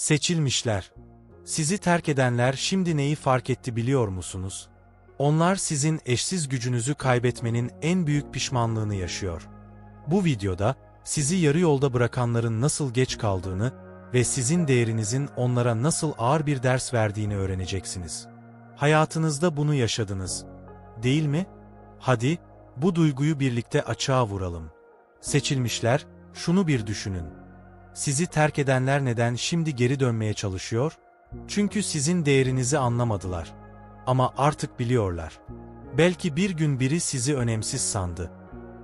Seçilmişler. Sizi terk edenler şimdi neyi fark etti biliyor musunuz? Onlar sizin eşsiz gücünüzü kaybetmenin en büyük pişmanlığını yaşıyor. Bu videoda sizi yarı yolda bırakanların nasıl geç kaldığını ve sizin değerinizin onlara nasıl ağır bir ders verdiğini öğreneceksiniz. Hayatınızda bunu yaşadınız. Değil mi? Hadi, bu duyguyu birlikte açığa vuralım. Seçilmişler, şunu bir düşünün. Sizi terk edenler neden şimdi geri dönmeye çalışıyor? Çünkü sizin değerinizi anlamadılar. Ama artık biliyorlar. Belki bir gün biri sizi önemsiz sandı.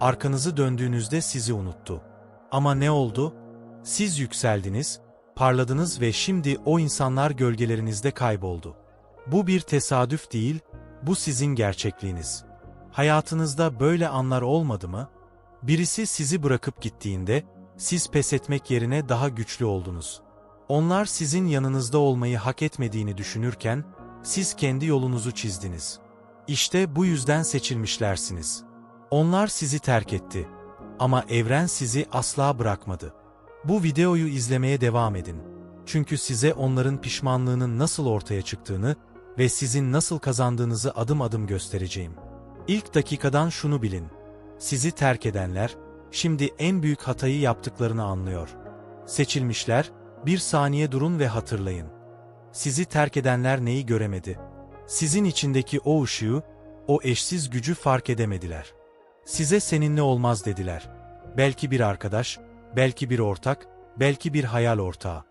Arkanızı döndüğünüzde sizi unuttu. Ama ne oldu? Siz yükseldiniz, parladınız ve şimdi o insanlar gölgelerinizde kayboldu. Bu bir tesadüf değil, bu sizin gerçekliğiniz. Hayatınızda böyle anlar olmadı mı? Birisi sizi bırakıp gittiğinde, siz pes etmek yerine daha güçlü oldunuz. Onlar sizin yanınızda olmayı hak etmediğini düşünürken, siz kendi yolunuzu çizdiniz. İşte bu yüzden seçilmişlersiniz. Onlar sizi terk etti. Ama evren sizi asla bırakmadı. Bu videoyu izlemeye devam edin. Çünkü size onların pişmanlığının nasıl ortaya çıktığını ve sizin nasıl kazandığınızı adım adım göstereceğim. İlk dakikadan şunu bilin. Sizi terk edenler, şimdi en büyük hatayı yaptıklarını anlıyor. Seçilmişler, bir saniye durun ve hatırlayın. Sizi terk edenler neyi göremedi? Sizin içindeki o ışığı, o eşsiz gücü fark edemediler. Size seninle olmaz dediler. Belki bir arkadaş, belki bir ortak, belki bir hayal ortağı.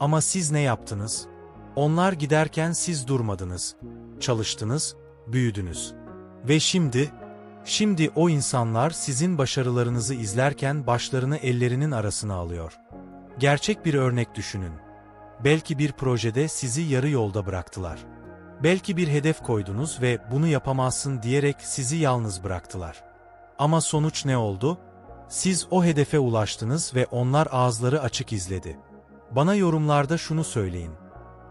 Ama siz ne yaptınız? Onlar giderken siz durmadınız. Çalıştınız, büyüdünüz. Ve şimdi, şimdi o insanlar sizin başarılarınızı izlerken başlarını ellerinin arasına alıyor. Gerçek bir örnek düşünün. Belki bir projede sizi yarı yolda bıraktılar. Belki bir hedef koydunuz ve bunu yapamazsın diyerek sizi yalnız bıraktılar. Ama sonuç ne oldu? Siz o hedefe ulaştınız ve onlar ağızları açık izledi. Bana yorumlarda şunu söyleyin.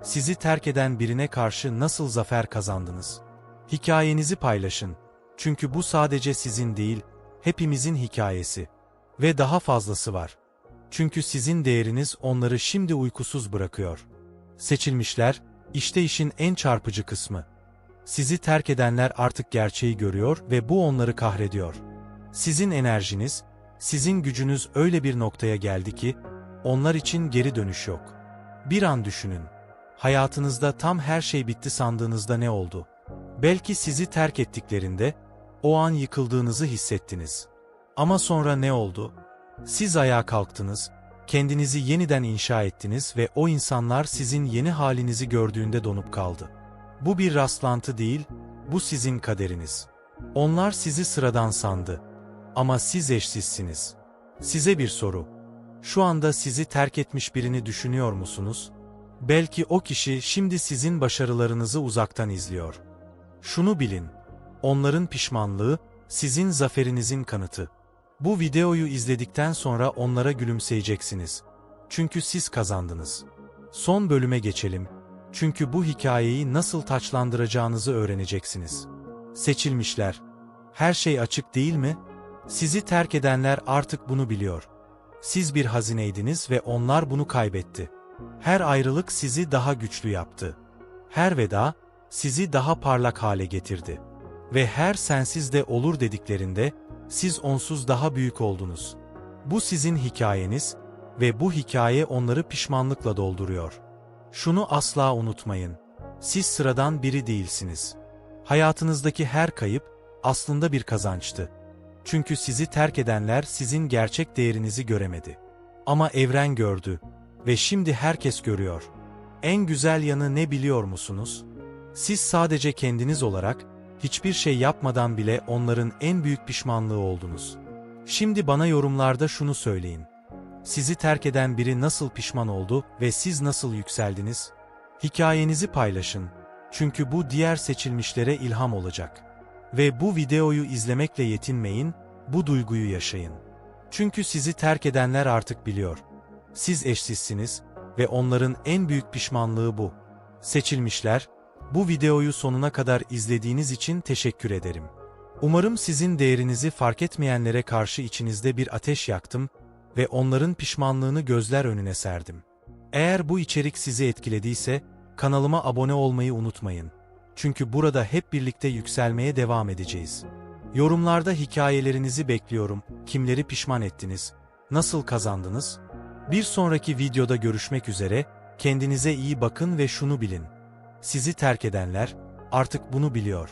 Sizi terk eden birine karşı nasıl zafer kazandınız? Hikayenizi paylaşın. Çünkü bu sadece sizin değil, hepimizin hikayesi. Ve daha fazlası var. Çünkü sizin değeriniz onları şimdi uykusuz bırakıyor. Seçilmişler, işte işin en çarpıcı kısmı. Sizi terk edenler artık gerçeği görüyor ve bu onları kahrediyor. Sizin enerjiniz, sizin gücünüz öyle bir noktaya geldi ki, onlar için geri dönüş yok. Bir an düşünün. Hayatınızda tam her şey bitti sandığınızda ne oldu? Belki sizi terk ettiklerinde, o an yıkıldığınızı hissettiniz. Ama sonra ne oldu? Siz ayağa kalktınız, kendinizi yeniden inşa ettiniz ve o insanlar sizin yeni halinizi gördüğünde donup kaldı. Bu bir rastlantı değil, bu sizin kaderiniz. Onlar sizi sıradan sandı. Ama siz eşsizsiniz. Size bir soru. Şu anda sizi terk etmiş birini düşünüyor musunuz? Belki o kişi şimdi sizin başarılarınızı uzaktan izliyor. Şunu bilin. Onların pişmanlığı, sizin zaferinizin kanıtı. Bu videoyu izledikten sonra onlara gülümseyeceksiniz. Çünkü siz kazandınız. Son bölüme geçelim. Çünkü bu hikayeyi nasıl taçlandıracağınızı öğreneceksiniz. Seçilmişler. Her şey açık değil mi? Sizi terk edenler artık bunu biliyor. Siz bir hazineydiniz ve onlar bunu kaybetti. Her ayrılık sizi daha güçlü yaptı. Her veda, sizi daha parlak hale getirdi. Ve her sensiz de olur dediklerinde, siz onsuz daha büyük oldunuz. Bu sizin hikayeniz ve bu hikaye onları pişmanlıkla dolduruyor. Şunu asla unutmayın. Siz sıradan biri değilsiniz. Hayatınızdaki her kayıp aslında bir kazançtı. Çünkü sizi terk edenler sizin gerçek değerinizi göremedi. Ama evren gördü ve şimdi herkes görüyor. En güzel yanı ne biliyor musunuz? Siz sadece kendiniz olarak hiçbir şey yapmadan bile onların en büyük pişmanlığı oldunuz. Şimdi bana yorumlarda şunu söyleyin. Sizi terk eden biri nasıl pişman oldu ve siz nasıl yükseldiniz? Hikayenizi paylaşın. Çünkü bu diğer seçilmişlere ilham olacak. Ve bu videoyu izlemekle yetinmeyin, bu duyguyu yaşayın. Çünkü sizi terk edenler artık biliyor. Siz eşsizsiniz ve onların en büyük pişmanlığı bu. Seçilmişler, bu videoyu sonuna kadar izlediğiniz için teşekkür ederim. Umarım sizin değerinizi fark etmeyenlere karşı içinizde bir ateş yaktım ve onların pişmanlığını gözler önüne serdim. Eğer bu içerik sizi etkilediyse, kanalıma abone olmayı unutmayın. Çünkü burada hep birlikte yükselmeye devam edeceğiz. Yorumlarda hikayelerinizi bekliyorum. Kimleri pişman ettiniz? Nasıl kazandınız? Bir sonraki videoda görüşmek üzere, kendinize iyi bakın ve şunu bilin. Sizi terk edenler, artık bunu biliyor.